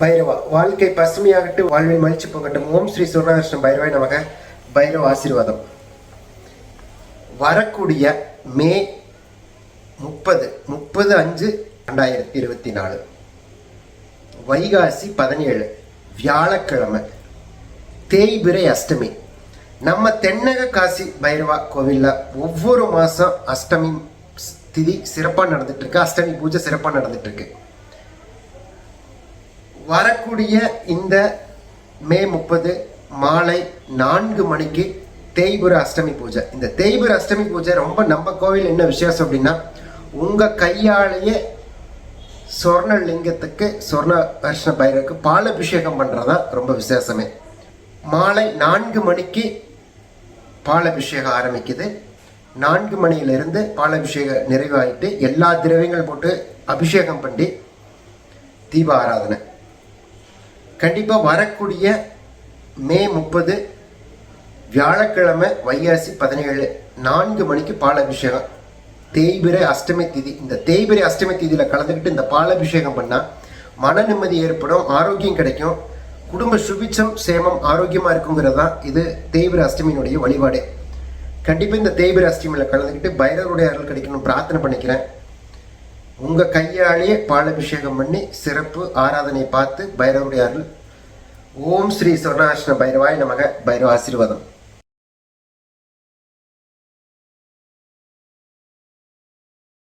பைரவா. வாழ்க்கை பசுமையாகட்டும் வாழ்வில் மகிழ்ச்சி போகட்டும். ஓம் ஸ்ரீ சுவர்ணகிருஷ்ணன் பைரவாய் நமக. பைரவ ஆசீர்வாதம். வரக்கூடிய மே முப்பது முப்பது அஞ்சு ரெண்டாயிரத்தி இருபத்தி நாலு. வைகாசி பதினேழு வியாழக்கிழமை தேய்பிரை அஷ்டமி. நம்ம தென்னக காசி பைரவா கோவிலில் ஒவ்வொரு மாதம் அஷ்டமி திதி சிறப்பாக நடந்துட்டு இருக்கு. அஷ்டமி பூஜை சிறப்பாக நடந்துட்டு இருக்கு. வரக்கூடிய இந்த மே முப்பது மாலை நான்கு மணிக்கு தேய்புர அஷ்டமி பூஜை. இந்த தேய்புர அஷ்டமி பூஜை ரொம்ப நம்ம கோவில் என்ன விசேஷம் அப்படின்னா உங்கள் கையாலேயே சொர்ண லிங்கத்துக்கு சொர்ண வருஷ பைரவுக்கு பாலபிஷேகம் தான் ரொம்ப விசேஷமே. மாலை நான்கு மணிக்கு பாலபிஷேகம் ஆரம்பிக்குது. நான்கு மணியிலிருந்து பாலபிஷேகம் நிறைவாயிட்டு எல்லா திரவியங்கள் போட்டு அபிஷேகம் பண்ணி தீப ஆராதனை. கண்டிப்பாக வரக்கூடிய மே முப்பது வியாழக்கிழமை வைகாசி பதினேழு நான்கு மணிக்கு பாலாபிஷேகம். தேய்பிரை அஷ்டமி திதி. இந்த தேய்பிரை அஷ்டமி திதியில் கலந்துக்கிட்டு இந்த பாலாபிஷேகம் பண்ணால் மன நிம்மதி ஏற்படும் ஆரோக்கியம் கிடைக்கும். குடும்ப சுபிச்சம் சேமம் ஆரோக்கியமாக இருக்குங்கிறது தான் இது தேய்பிர அஷ்டமியினுடைய வழிபாடு. கண்டிப்பாக இந்த தேய்பிர அஷ்டமியில் கலந்துக்கிட்டு பைரவருடைய அருள் கிடைக்கணும் பிரார்த்தனை பண்ணிக்கிறேன். உங்கள் கையாலேயே பாலபிஷேகம் பண்ணி சிறப்பு ஆராதனை பார்த்து பைரவருடைய அருள். ஓம் ஸ்ரீ சொர்ணாஷ்ண பைரவாய் நமக. பைரவ ஆசீர்வாதம்